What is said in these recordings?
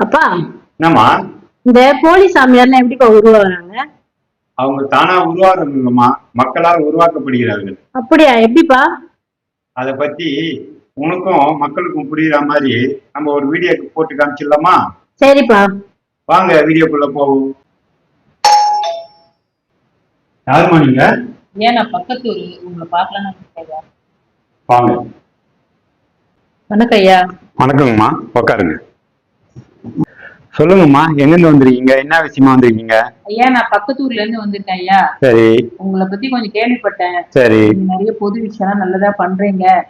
அப்பா என்னம்மா? இந்த போலி சாமியார்லாம் எப்படிப்பா உருவாகுறாங்க? அவங்க தானா உருவாகிறவங்கம்மா மக்களால் உருவாக்கப்படுகிறார்கள். அப்படியா? எப்படிப்பா? அதை பத்தி உனக்கும் மக்களுக்கும் புரியுற மாதிரி நம்ம ஒரு வீடியோ போட்டு காமிச்சிடலாமா? சரிப்பா. வாங்க வீடியோக்குள்ள போவோம். யாருமா நீங்க? ஏன் நான் பக்கத்து ஊரு உங்களை பார்க்கலான்னு ஐயா வாங்க. வணக்கம் ஐயா. வணக்கங்கம்மா. உட்காருங்க. சொல்லுங்கம்மா எங்கிருந்து வந்திருக்கீங்க? என்ன விஷயமா வந்திருக்கீங்க? ஐயா நான் பக்கத்து ஊர்ல இருந்து வந்திருக்கேன் ஐயா. சரி. உங்களை பத்தி கொஞ்சம் கேள்விப்பட்டேன். சரி. நிறைய பொது விஷயம்லாம் நல்லதா பண்றீங்க.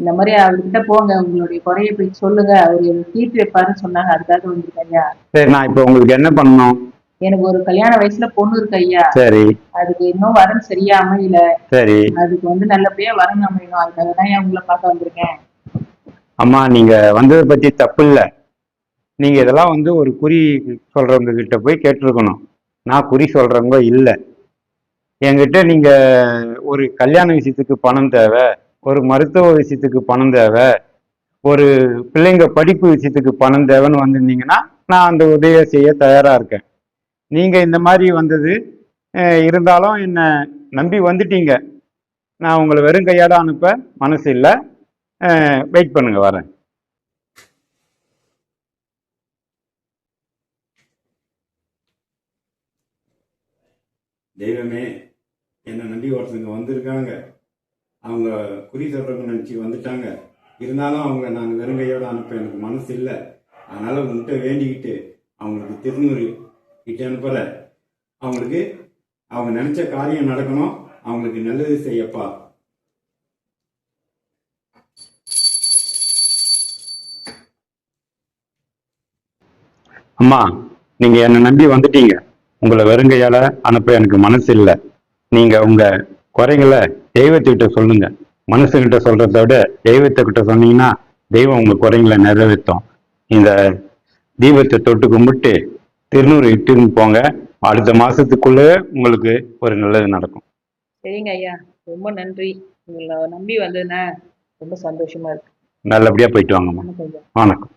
இந்த மாதிரி அவர்கிட்ட போங்க உங்களுடைய குறைய போய் சொல்லுங்க. அவர் தீர்த்து வைப்பாருன்னு சொன்னாங்க. அதுக்காக வந்திருக்கேன் ஐயா. சரி நான் இப்போ உங்களுக்கு என்ன பண்ணணும்? எனக்கு ஒரு கல்யாண வயசுல பொண்ணு இருக்கு ஐயா. சரி. அதுக்கு இன்னும் வரன் சரியா அமையல. சரி. அதுக்கு வந்து நல்லபடியா வரன் அமையணும். அதுக்காக தான் உங்களை பார்க்க வந்திருக்கேன். அம்மா நீங்க வந்ததை பத்தி தப்பு இல்ல. நீங்க இதெல்லாம் வந்து ஒரு குறி சொல்றவங்க கிட்ட போய் கேட்டிருக்கணும். நான் குறி சொல்றவங்க இல்லை. என்கிட்ட நீங்க ஒரு கல்யாண விஷயத்துக்கு பணம் தேவை ஒரு மருத்துவ விஷயத்துக்கு பணம் தேவை ஒரு பிள்ளைங்க படிப்பு விஷயத்துக்கு பணம் தேவைன்னு வந்திருந்தீங்கன்னா நான் அந்த உதவியை செய்ய தயாரா இருக்கேன். நீங்க இந்த மாதிரி வந்தது இருந்தாலும் என்ன நம்பி வந்துட்டீங்க. நான் உங்களை வெறும் கையாட அனுப்ப மனசு இல்லை. வெயிட் பண்ணுங்க வரேன். தெய்வமே என்னை நம்பி ஒருத்தங்க வந்திருக்காங்க. அவங்க குறி சொல்றவங்க நினச்சி வந்துட்டாங்க. இருந்தாலும் அவங்க நான் வெறுங்கையோட அனுப்ப எனக்கு மனசு இல்லை அதனால உங்கள்கிட்ட வேண்டிக்கிட்டு அவங்களுக்கு திருநூறு கிட்ட அனுப்புற அவங்களுக்கு அவங்க நினைச்ச காரியம் நடக்கணும். அவங்களுக்கு நல்லது செய்யப்பா. அம்மா நீங்க என்னை நம்பி வந்துட்டீங்க. உங்களை வெறுங்கையால அனுப்ப எனக்கு மனசு இல்லை. நீங்க உங்க குறைகளை தெய்வத்துக்கிட்ட சொல்லுங்க. மனுஷங்கிட்ட சொல்றதை விட தெய்வத்துக்கிட்ட சொன்னீங்கன்னா தெய்வம் உங்க குறைகளை நிறைவேற்றும். இந்த தீபத்தை தொட்டு கும்பிட்டு திருநூறு இட்டுன்னு போங்க. அடுத்த மாசத்துக்குள்ள உங்களுக்கு ஒரு நல்லது நடக்கும். சரிங்க ஐயா. ரொம்ப நன்றி. உங்களை நம்பி வந்ததுன்னா ரொம்ப சந்தோஷமா இருக்கு. நல்லபடியா போயிட்டு வாங்கம்மா. வணக்கம்.